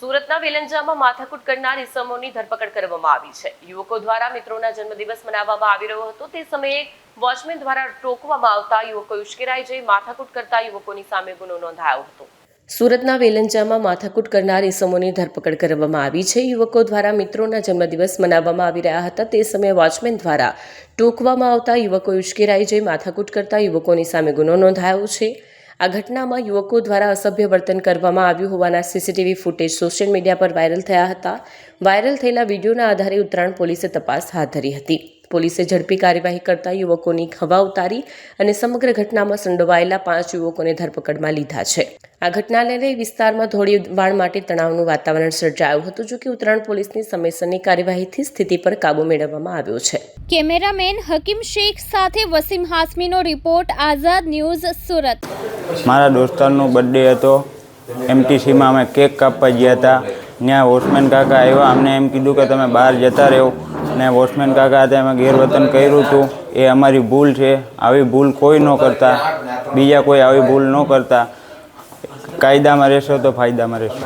સુરતના વેલંજામાં માથાકૂટ કરનાર ઇસમોની ધરપકડ કરવામાં આવી છે. યુવકો દ્વારા મિત્રોના જન્મદિવસ મનાવવામાં આવી રહ્યો હતો. તે સમયે વોચમેન દ્વારા ટોકવામાં આવતા યુવકો ઉશ્કેરાઈ જઈ માથાકૂટ કરતા યુવકોની સામે ગુનો નોંધાયો હતો. સુરતના વેલંજામાં માથાકૂટ કરનાર ઇસમોની ધરપકડ કરવામાં આવી છે. યુવકો દ્વારા મિત્રોના જન્મદિવસ મનાવવામાં આવી રહ્યા હતા. તે સમયે વોચમેન દ્વારા ટોકવામાં આવતા યુવકો ઉશ્કેરાઈ જઈ માથાકૂટ કરતા યુવકોની સામે ગુનો નોંધાયો છે. આ ઘટનામાં યુવકો દ્વારા અસભ્ય વર્તન કરવામાં આવ્યું હોવાના સીસીટીવી ફૂટેજ સોશિયલ મીડિયા પર વાયરલ થયા હતા. વાયરલ થયેલા વિડીયોના આધારે ઉત્તરાયણ પોલીસે તપાસ હાથ ધરી હતી. પોલીસે ઝડપી કાર્યવાહી કરતા યુવકોની હવા ઉતારી અને સમગ્ર ઘટનામાં સંડોવાયેલા પાંચ યુવકોને ધરપકડમાં લીધા છે. આ ઘટનાને લઈ વિસ્તારમાં થોડી વાળ માટે તણાવનું વાતાવરણ સર્જાયું હતું જો કે ઉત્તરાયણ પોલીસની સમયસરની કાર્યવાહીથી સ્થિતિ પર કાબૂ મેળવવામાં આવ્યો છે. કેમેરામેન હકીમ શેખ સાથે વસીમ હાસમીનો રિપોર્ટ આઝાદ ન્યૂઝ સુરત. મારા દોસ્તારનો બર્થડે હતો. એમટીસીમાં અમે કેક કાપવા ગયા હતા. ત્યાં વોચમેન કાકા આવ્યા. અમને એમ કીધું કે તમે બહાર જતા રહો. ને વોચમેન કાકા હતા અમે ગેરવર્તન કર્યું હતું. એ અમારી ભૂલ છે. આવી ભૂલ કોઈ ન કરતા. બીજા કોઈ આવી ભૂલ ન કરતા. કાયદામાં રહેશો તો ફાયદામાં રહેશો.